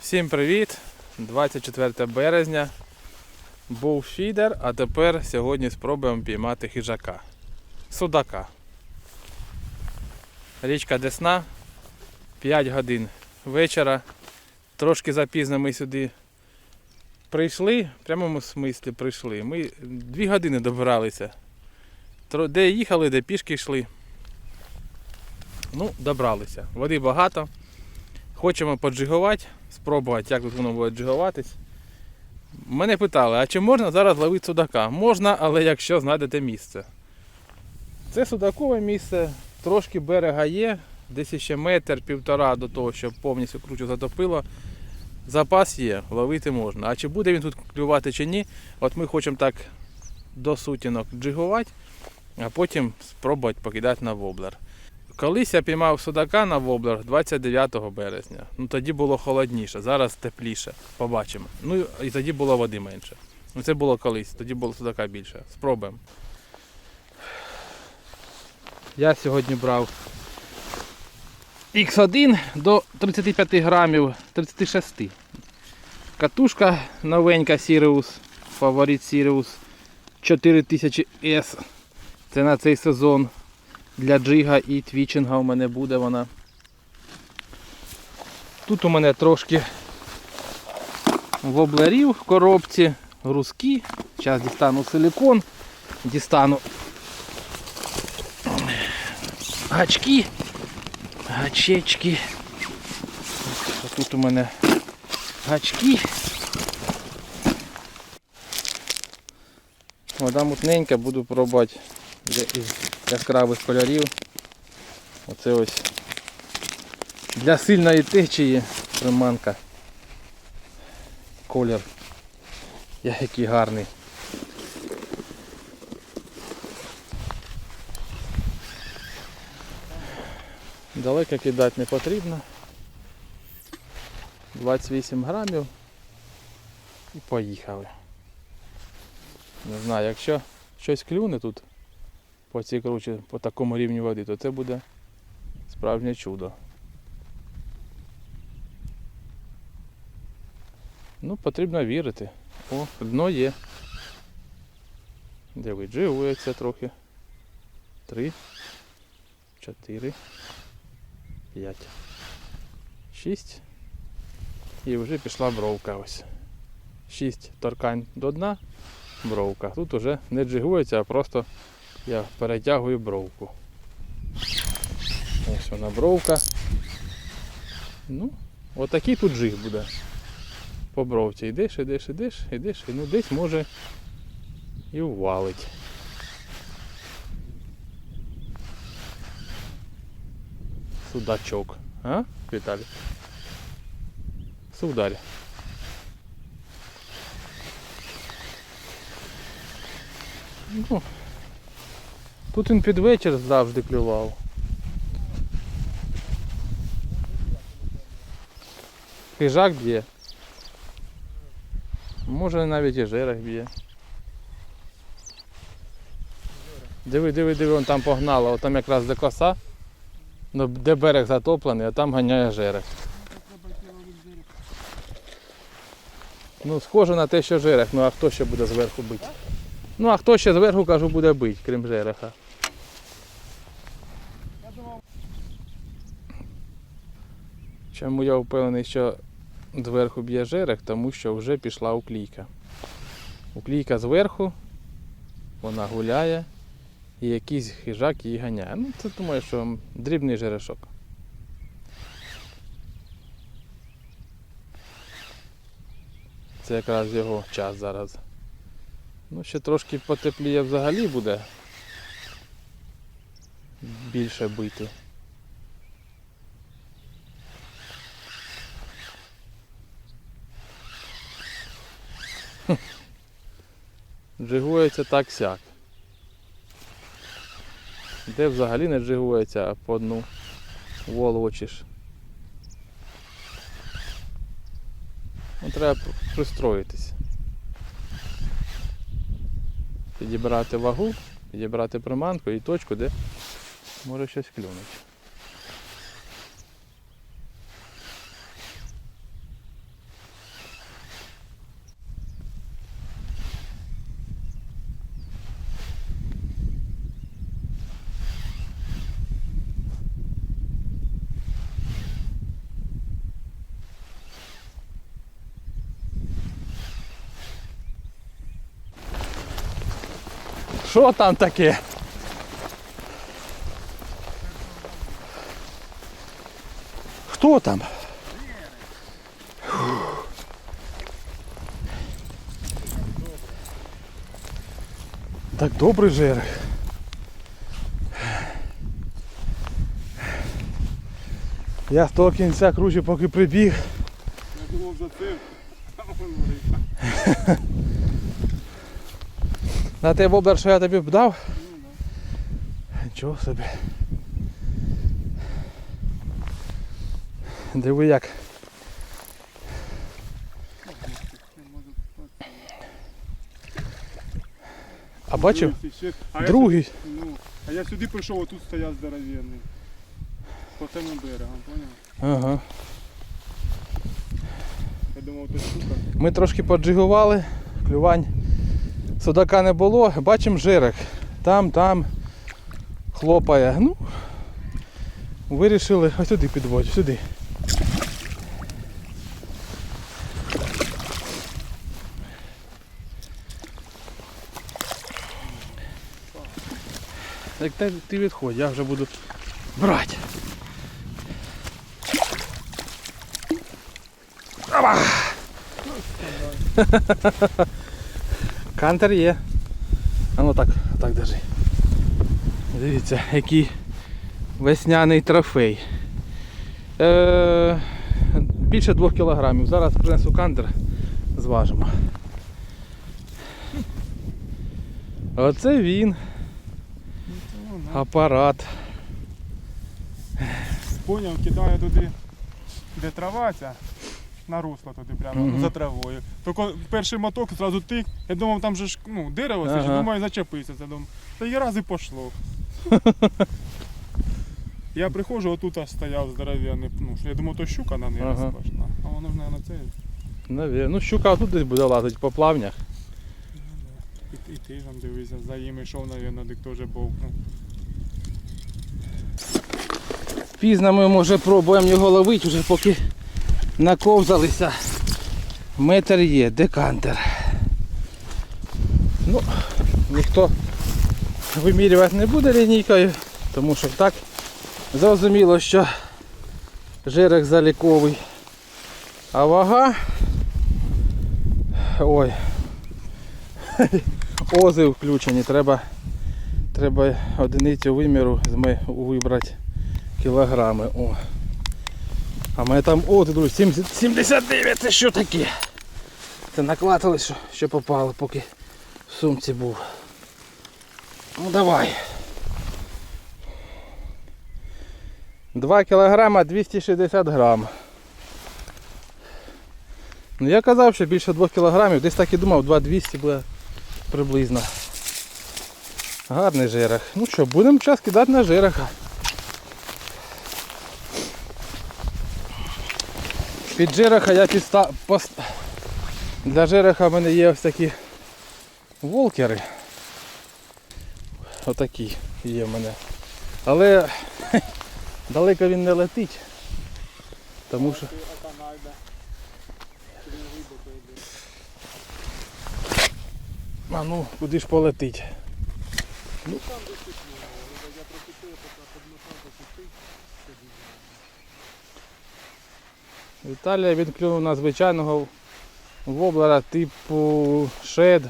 Всім привіт! 24 березня. Був фідер, а тепер сьогодні спробуємо піймати хижака. Судака. Річка Десна. 5 годин вечора. Трошки запізно ми сюди прийшли, в прямому смислі прийшли. Ми 2 години добиралися. Де їхали, де пішки йшли. Ну, добралися. Води багато. Хочемо поджигувати, спробувати, як тут воно буде джигуватись. Мене питали, а чи можна зараз ловити судака? Можна, але якщо знайдете місце. Це судакове місце, трошки берега є, десь ще метр, півтора до того, щоб повністю кручу затопило. Запас є, ловити можна. А чи буде він тут клювати чи ні, от ми хочемо так до сутінок джигувати, а потім спробувати покидати на воблер. Колись я піймав судака на воблер 29 березня. Ну тоді було холодніше, зараз тепліше. Побачимо. Ну і тоді було води менше. Ну це було колись, тоді було судака більше. Спробуємо. Я сьогодні брав X1 до 35 грамів 36. Катушка новенька Sirius, фаворит Sirius 4000S. Це на цей сезон для джига і твічинга у мене буде вона. Тут у мене трошки воблерів в коробці, грузки. Зараз дістану силикон, дістану гачки, гачечки. Тут у мене гачки. Вода мутненька, буду пробувати яскравих кольорів. Оце ось для сильної течії приманка. Колір. Який гарний. Далеко кидати не потрібно. 28 грамів і поїхали. Не знаю, якщо щось клюне тут по цій кручі, по такому рівню води, то це буде справжнє чудо. Ну, потрібно вірити. О, дно є. Диви, джигується трохи. Три, чотири, п'ять, шість. І вже пішла бровка ось. Шість торкань до дна, бровка. Тут уже не джигується, а просто я перетягую бровку. Ось вона бровка. Ну, отакий тут жиг буде. По бровці. Йдеш, йдеш, йдеш, йдеш, і ну десь може і ввалить. Судачок. А, Віталій? Сударь. Ну, Тут він під вечір завжди клював. Хижак б'є. Може навіть і жерех б'є. Диви, диви, диви, вон там погнало, от там якраз де коса, ну, де берег затоплений, а там ганяє жерех. Ну, схоже на те, що жерех, ну а хто ще буде зверху бити? Ну а хто ще зверху, кажу, буде бити, крім жереха. Чому я впевнений, що зверху б'є жерех, тому що вже пішла уклійка. Уклійка зверху, вона гуляє і якийсь хижак її ганяє. Ну, це думаю, що дрібний жерешок. Це якраз його час зараз. Ну, ще трошки потепліє взагалі буде більше бити. Джигується так сяк. Де взагалі не джигується, а по одну волочиш. Ну, треба пр- пристроїтись. Підібрати вагу, підібрати приманку і точку, де може щось клюнути. Що там таке? Хто там? Так добрий жерех. Я з того кінця кручу, поки прибіг. Я думав за цим. На те воблер, що я тобі б дав? Нічого собі. Диви як. А бачив? А Другий. Ну, а я сюди прийшов, а тут стояв здоровенний. По тому берегам, поняв? Ага. Я думав, то штука. Ми трошки поджигували, клювань. Судака не було, бачимо жирик. Там, там хлопає. Ну, вирішили ось сюди підводь, сюди. Так ти, відходь, я вже буду брати. Опа! Кантер є. А ну так, так держи. Дивіться, який весняний трофей. Е, більше 2 кілограмів. Зараз принесу кантер, зважимо. Оце він, апарат. Поняв, кидаю туди, де трава ця, на русло туди прямо, Мгм. за травою. Тільки перший моток зразу тик, я думав, там же ж ну, дерево, це ж, Ага. думаю, зачепився. Це думаю. Та і раз і пошло. Я приходжу, отут стояв здоров'яний, ну, що я думав, то щука на неї Ага. сплошна. А воно ж, мабуть, це. Навірно. Ну, щука тут десь буде лазити по плавнях. І, і ти там дивися, за їм йшов, мабуть, дик теж бовкнув. Пізно ми може пробуємо його ловити, вже поки наковзалися. Метр є, декантер. Ну, ніхто вимірювати не буде лінійкою, тому що так зрозуміло, що жирок заліковий. А вага. Ой. Ози включені, треба, треба одиницю виміру вибрати кілограми. О. А мене там, о, ти друзі, 70 79, це що таке? Це накладали, що, що попало, поки в сумці був. Ну давай. 2 кілограма 260 грам. Ну я казав, що більше 2 кілограмів, десь так і думав, 2,200 буде приблизно. Гарний жирах. Ну що, будемо час кидати на жираха. Під жираха я підстав... Для жираха в мене є ось такі волкери. Отакі є в мене. Але далеко він не летить. Тому що. А ну, куди ж полетить? Ну. Віталія він клюнув на звичайного воблера типу шед.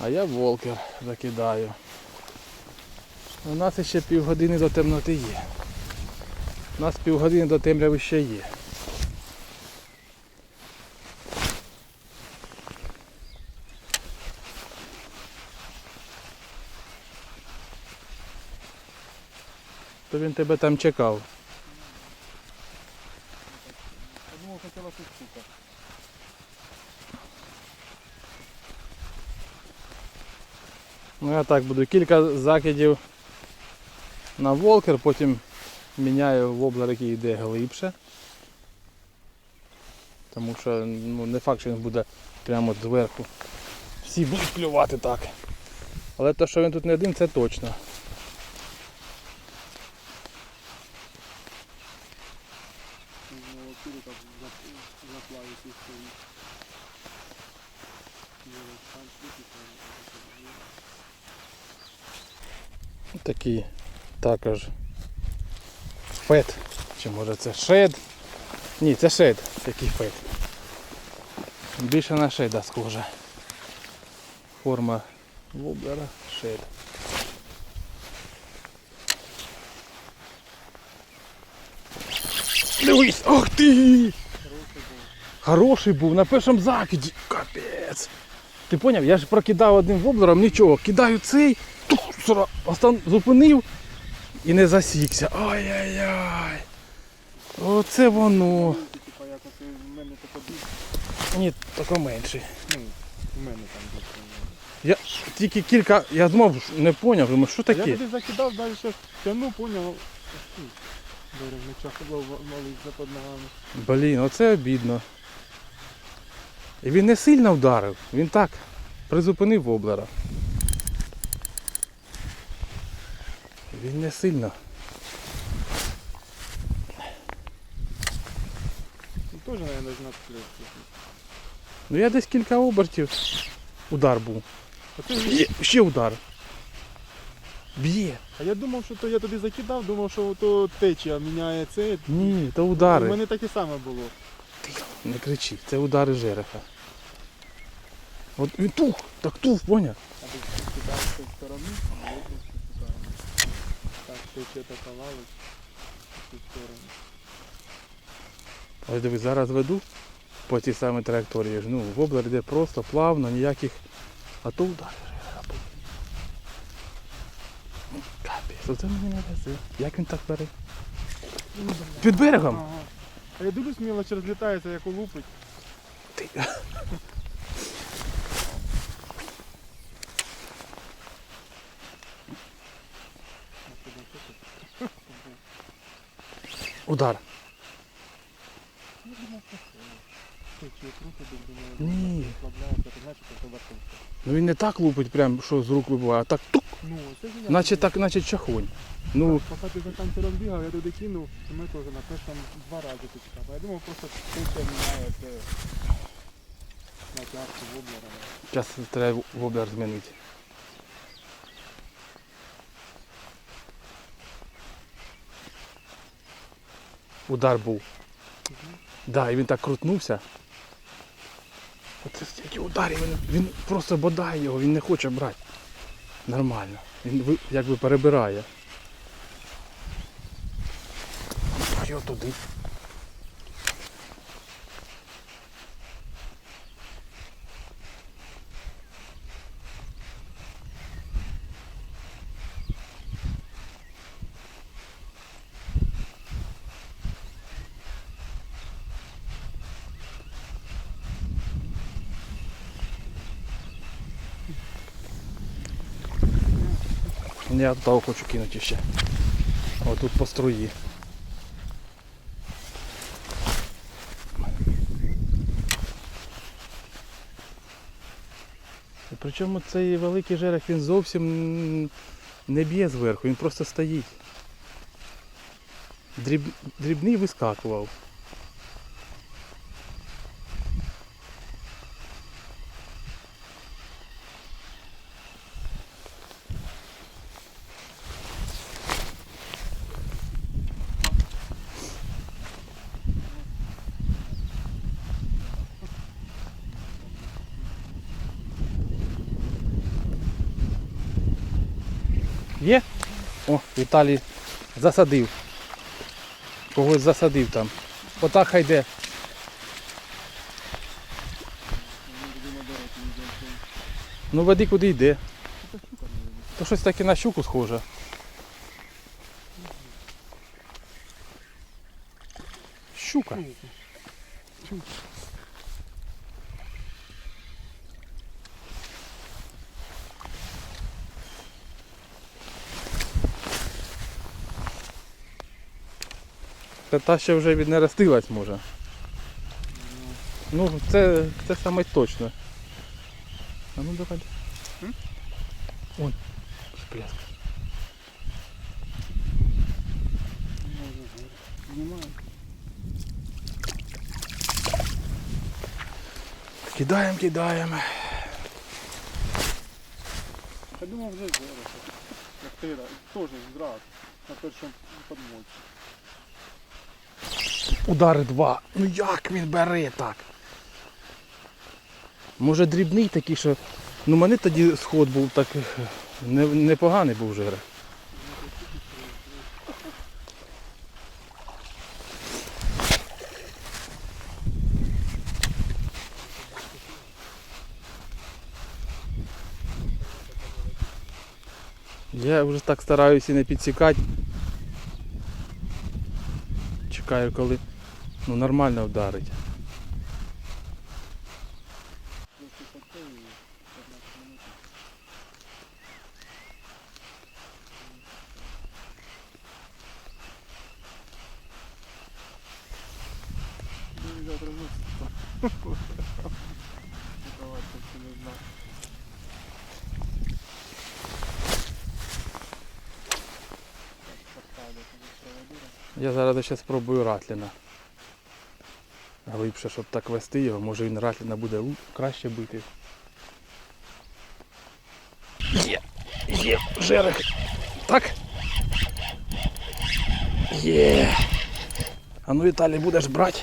А я волкер закидаю. У нас ще півгодини до темноти є. У нас півгодини до темряви ще є. То він тебе там чекав. Хотіла тут. Ну я так буду кілька закидів на волкер, потім міняю воблер, який йде глибше. Тому що ну, не факт, що він буде прямо зверху. Всі будуть клювати так. Але те, що він тут не один, це точно. Ну, отсюди так заплавити стоїть. Такий також фет. Чи може це шед? Ні, це шед. Такий фет. Більше на шеда схоже. Форма воблера шед. Дивись! Ох ти! Хороший був на першому закиді. Капець. Ти поняв? Я ж прокидав одним воблером, нічого. Кидаю цей, сра- остан... зупинив і не засікся. Ай-яй-яй. Оце воно. Ні, менший. Ну, в мене там більше. Я тільки кілька, я думав, не поняв, думаю, що Я таке? туди закидав, далі тягнув, поняв. Берег не чахло малий запад ногами. Блін, оце обідно. І він не сильно вдарив, він так призупинив воблера. Він не сильно. Теж, мабуть, знак клетки. Ну я десь кілька обертів. Удар був. А, ти ж- Є, ще удар. Б'є. а я думав, що то я тобі закидав, думав, що то течія міняє це. Ні, то У удари. мене таке саме було. Не кричи, це удари жереха. От він тух, так тух, поняв? А ти кидав з цієї сторони, а я тут кидаю. Течія така лавить. В цю сторону. Ось дивись, зараз веду по тій самій траєкторії. Ну, воблер йде просто, плавно, ніяких. А то. Ну, Капець, оце мені не везе. Як він так бере? Під берегом? Ага. А я дивлюсь, мілоч розлітається, як улупить. Ти. Удар. Ні. Ну він не так лупить, прям, що з рук вибиває, а так тук, Ну, це ж наче так, наче чахонь. Ну, Поки ти за канцером бігав, я туди кинув, і ми теж на першому два рази тут чекав. Я думав, просто течія міняє це на тяжку воблера. зараз треба воблер змінити. Удар був. Да, і він так крутнувся. Оце стільки ударів, він, він просто бодає його, він не хоче брати. Нормально. Він якби перебирає. Його туди. Я того хочу кинути ще. Отут по струї. Причому цей великий жерех він зовсім не б'є зверху, він просто стоїть. Дріб... Дрібний вискакував. Є? О, Віталій засадив. Когось засадив там. Отак хай йде. Ну веди куди йде. То щось таке на щуку схоже. Щука. Та та ще вже віднеростилась може. Ну, це, це саме точно. А ну давай. Ой. Знімаю. Кидаємо, кидаємо. Я думав вже зараз. Як рази. Теж зразу. На першому подмольці. Удари два. Ну як він бере так? Може дрібний такий, що. Ну мене тоді сход був так е, не- непоганий був жир. Я вже так стараюся не підсікати. Чекаю, коли ну, нормально вдарить. Просто фото і 15 минут. Ну, завтра мусить. Давай, так що не знаю. Так, поставлю, тому що води. Я зараз ще спробую Ратліна. Глибше, щоб так вести його, може він Ратліна буде краще бити. Є! Є! Жерех! Так? Є! А ну Віталій будеш брати?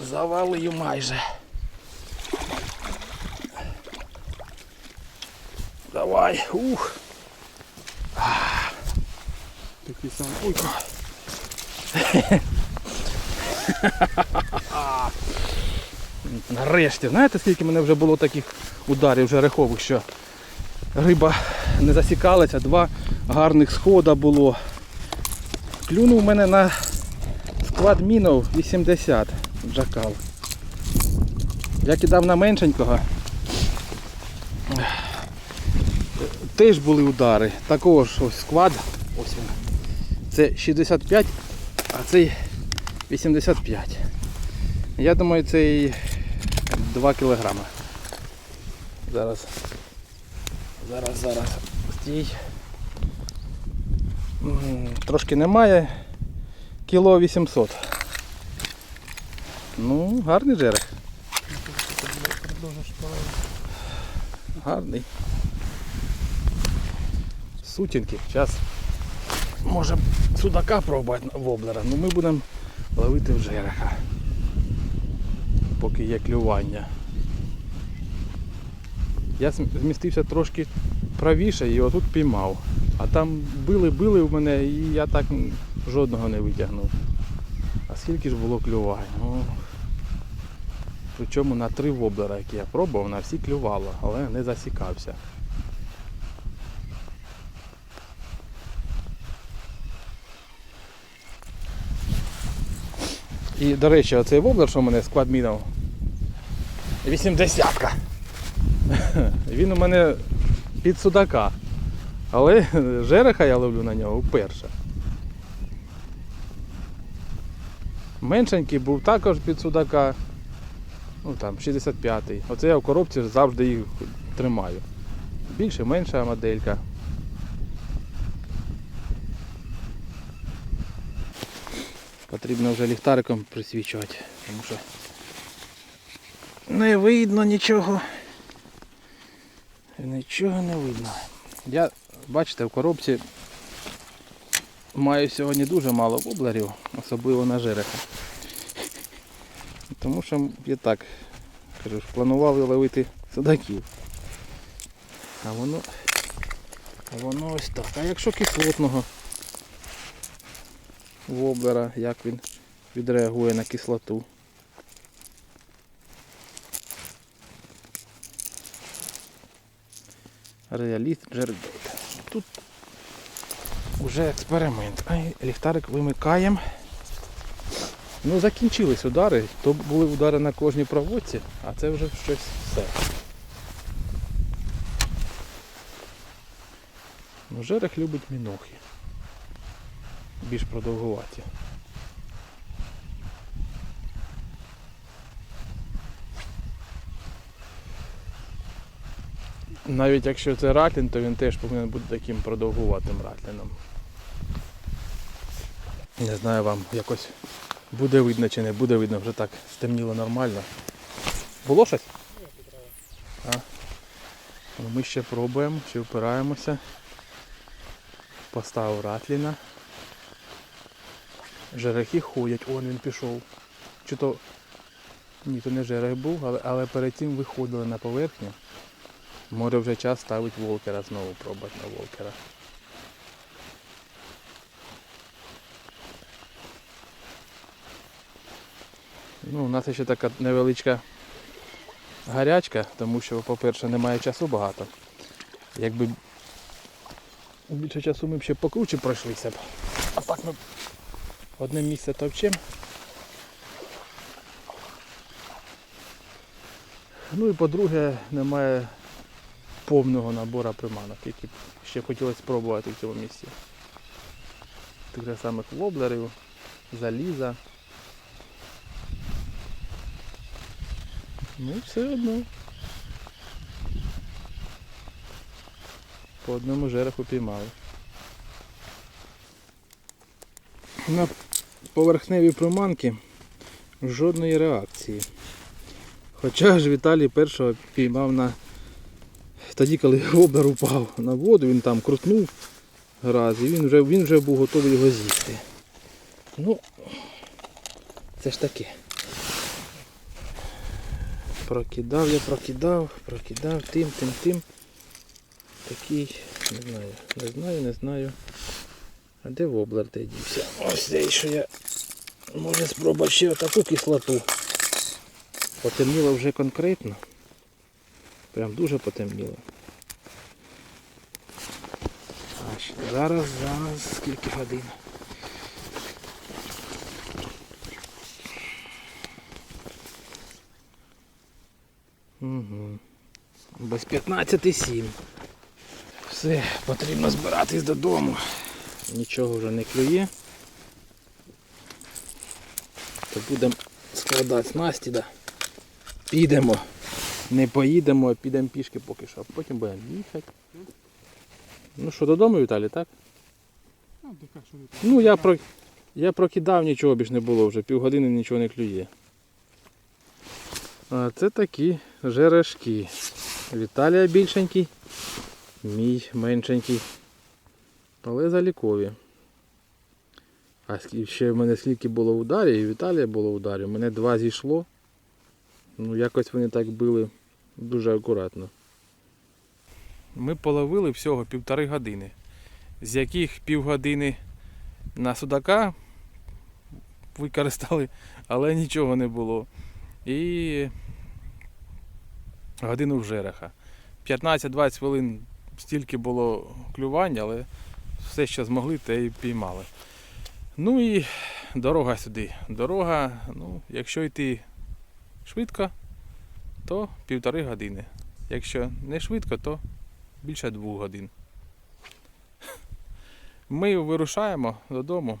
Завалив майже. Давай, ух. Такий сам. Ой, Нарешті, знаєте, скільки мене вже було таких ударів жерехових, що риба не засікалася, два гарних схода було. Клюнув мене на склад мінов 80 джакал. Я кидав на меншенького. Теж були удари. Такого ж ось склад. Ось він. Це 65, а цей 85. Я думаю, цей 2 кілограми. Зараз. Зараз, зараз. Стій. Трошки немає. Кіло 800. Ну, гарний жерех. Гарний. Сутінки. Зараз може судака пробувати воблера. Ну ми будемо ловити в жереха. Поки є клювання. Я змістився трошки правіше і отут піймав. А там били-били в мене і я так жодного не витягнув. А скільки ж було клювань? Ну, Причому на три воблера, які я пробував, на всі клювало, але не засікався. І, до речі, оцей воблер, що в мене склад мінов, 80-ка. Він у мене під судака. Але жереха я ловлю на нього вперше. Меншенький був також під судака. Ну там 65-й. Оце я в коробці завжди їх тримаю. Більше, менша моделька. Потрібно вже ліхтариком присвічувати, тому що не видно нічого. Нічого не видно. Я, бачите, в коробці маю сьогодні дуже мало воблерів, особливо на жереха. Тому що я так кажу, планував ловити судаків. А воно, а воно ось так. А якщо кислотного воблера, як він відреагує на кислоту? Реаліст Джердот. Тут уже експеримент. Ай, ліхтарик вимикаємо. Ну, закінчились удари. То були удари на кожній проводці, а це вже щось все. Ну, жерех любить мінохи. Більш продовгуваті. Навіть якщо це ратлін, то він теж повинен бути таким продовгуватим ратліном. Не знаю вам якось буде видно чи не буде видно, вже так стемніло нормально. Було щось? Ну, Ми ще пробуємо, ще впираємося. Поставив Ратліна. Жерехи ходять, он він пішов. Чи то. Ні, то не жерех був, але, але перед тим виходили на поверхню. Може вже час ставити волкера знову пробувати на волкера. Ну, у нас ще така невеличка гарячка, тому що, по-перше, немає часу багато. Якби більше часу ми б ще покруче пройшлися б. А так ми одне місце товчем. Ну і по-друге, немає повного набору приманок, які б ще хотілося спробувати в цьому місці. Тих самих воблерів, заліза. Ну, все одно. По одному жереху піймали. На поверхневі приманки жодної реакції. Хоча ж Віталій першого піймав на тоді, коли воблер упав на воду, він там крутнув раз і він вже, він вже був готовий його з'їсти. Ну, це ж таке. Прокидав я, прокидав, прокидав тим, тим, тим. Такий, не знаю, не знаю, не знаю. А де воблер той дівся? Ось цей, що я може спробувати ще таку кислоту. Потемніло вже конкретно. Прям дуже потемніло. Зараз, зараз, скільки годин. Угу. Без 15,7. Все, потрібно збиратись додому. Нічого вже не клює. То будемо складати снасті, да. Підемо. Не поїдемо, а підемо пішки поки що, а потім будемо їхати. Ну що, додому, Віталій, так? Ну, Ну я про. Я прокидав, нічого більш не було вже, півгодини нічого не клює. А це такі жерешки. Віталія більшенький, мій меншенький. Але залікові. А ще в мене скільки було ударів, і Віталія було ударів. У мене два зійшло. Ну якось вони так били дуже акуратно. Ми половили всього півтори години, з яких півгодини на судака використали, але нічого не було. І годину в жереха. 15-20 хвилин стільки було клювання, але все, що змогли, те і піймали. Ну і дорога сюди. Дорога, ну, якщо йти швидко, то півтори години. Якщо не швидко, то більше двох годин. Ми вирушаємо додому.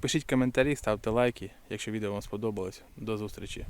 Пишіть коментарі, ставте лайки, якщо відео вам сподобалось. До зустрічі!